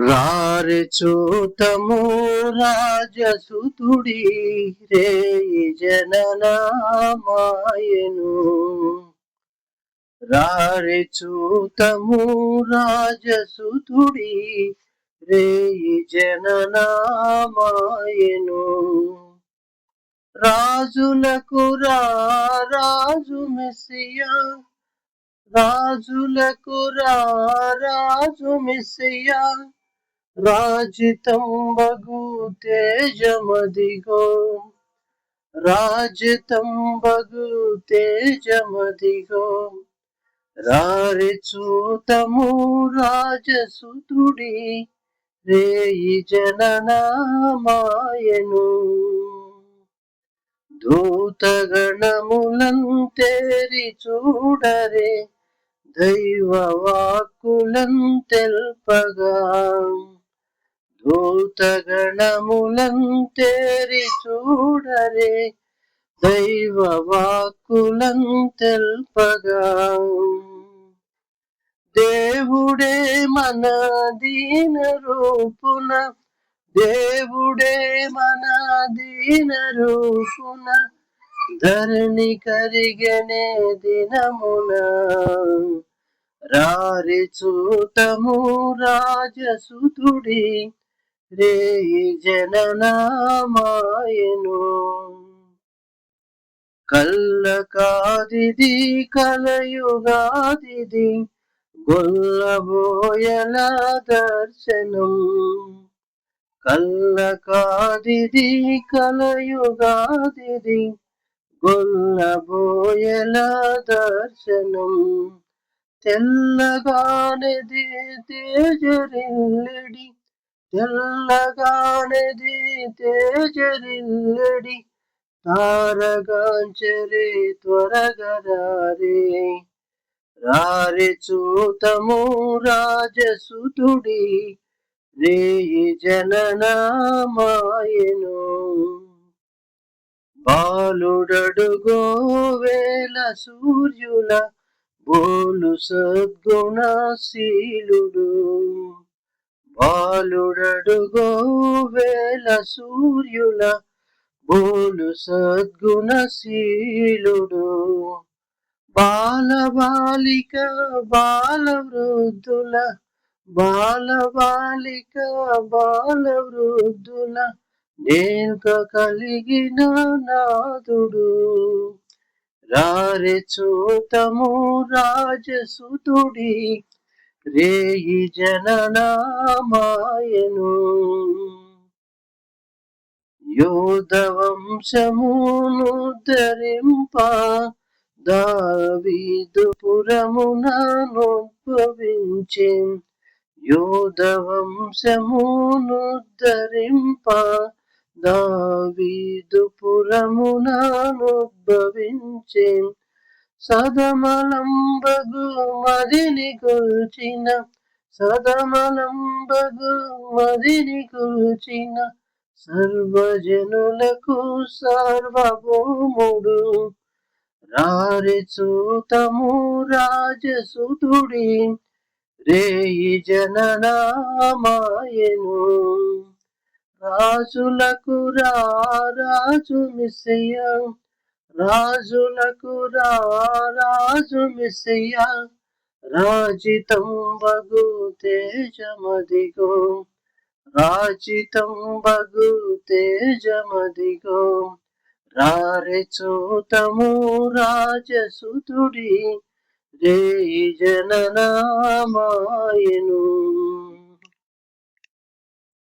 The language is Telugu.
రారి చూతము రాజసుతుడి రే జననామాయను. రారి చూతము రాజసుతుడి రే జననామాయను. రాజులకు రాజు మెస్సియా. రాజులకు రాజు మెస్సియా. రాజితంబగు తేజమదిగో రాజితంబగు తేజమదిగో రారి చూతము రాజసుతుడి రేయి జననామాయను. దూతగణములంతేరి చూడరే దైవ వాక్కులం తెల్పగా దూతగణములంతేరి చూడరే దైవ వాక్కులం తెల్పగా దేవుడే మన దీన రూపున దేవుడే మన దీన రూపున ధరణి కరిగనే దినమున. రారి చూతము రాజసుతుడి రే జననామాయను కల్ల కాదిది కలయుగాదిది గొల్లబోయల దర్శనం కల్ల కాదిది కలయుగాదిది గొల్లబోయల దర్శనం తెల్లగానది తేజరిల్లడి తెల్లగానిది తేజరిల్లడి తారగాంచరి త్వరగరారే. రారి చూతము రాజసుతుడి రే జననామాయను బాలుడడుగో వేల సూర్యుల బోలు సద్గుణశీలుడు బాలుడడుగో వేల సూర్యుల బోలు సద్గుణశీలుడు బాల బాలిక బాల వృద్ధుల బాల బాలిక బాల వృద్ధుల నేనుక కలిగిన నాదుడు రారే చూతము రాజసుతుడి రేయి జననామాయను. యోధవంశమును ధరింప దావీదు పురముననుద్భవించి యోధ ధరింప దావీదు పురముననుద్భవించి సదమలంబగు మదిని కొల్చిన సదమలంబగు మదిని కొల్చిన సర్వజనులకు సార్వభౌముడు. రారి చూతము రాజసుతుడి రేయి జననామాయను. రాజులకు రాజు మిస్సయ్య రాజునకు రాజు మిస్సయ్య రాజితం బగు తేజమదిగో రాజితం బగు తేజమదిగో రారెచూతము రాజసుతుడి రే జననామాయను.